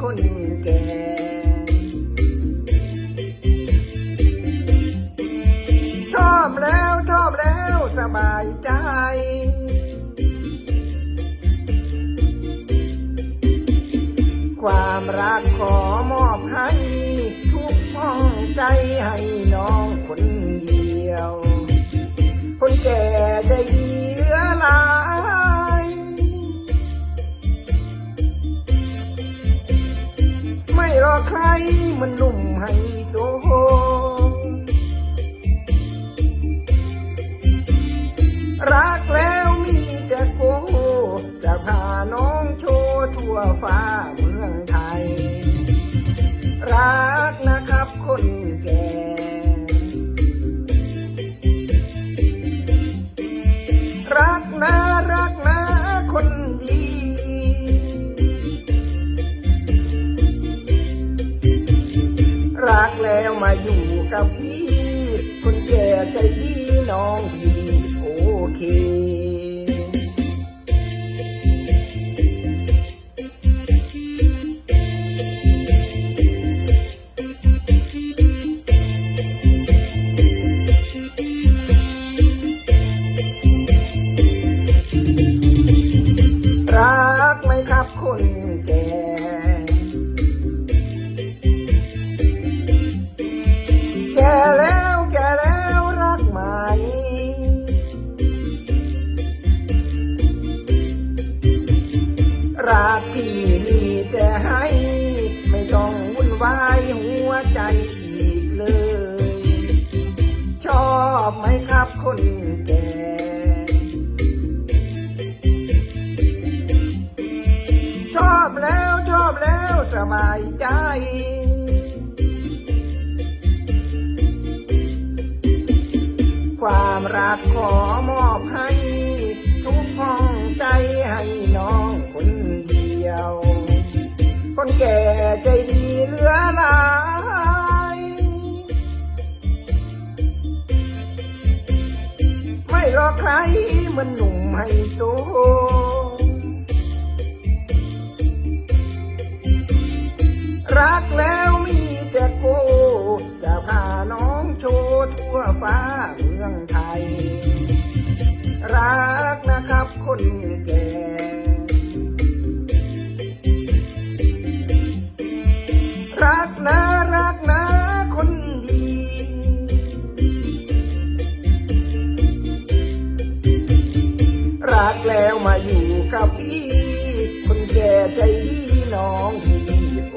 คนแก่ชอบแล้วชอบแล้วสบายใจความรักขอมอบให้ ทุกห้องใจให้น้องคน มันหนุ่มให้โซรักแล้วมีแต่โก จะพาน้องโชว์ทั่วฟ้าเมืองไทย รักนะครับคนแก่ มาอยู่กับพี่ คนแก่ใจดีน้องดี รักพี่มีแต่ให้ ไม่ต้องวุ่นวายหัวใจอีกเลย ชอบไหมครับคนแก่ชอบแล้วชอบแล้วสบายใจความรักขอมอบให้ รอใครเหมันหนุ่มให้โตรักแล้วมีแต่โก จะพาน้องโชว์ทั่วฟ้าเมืองไทย รักนะครับคนแก่ แล้วมาอยู่กับพี่ คนแก่ใจดีน้องพี่โอ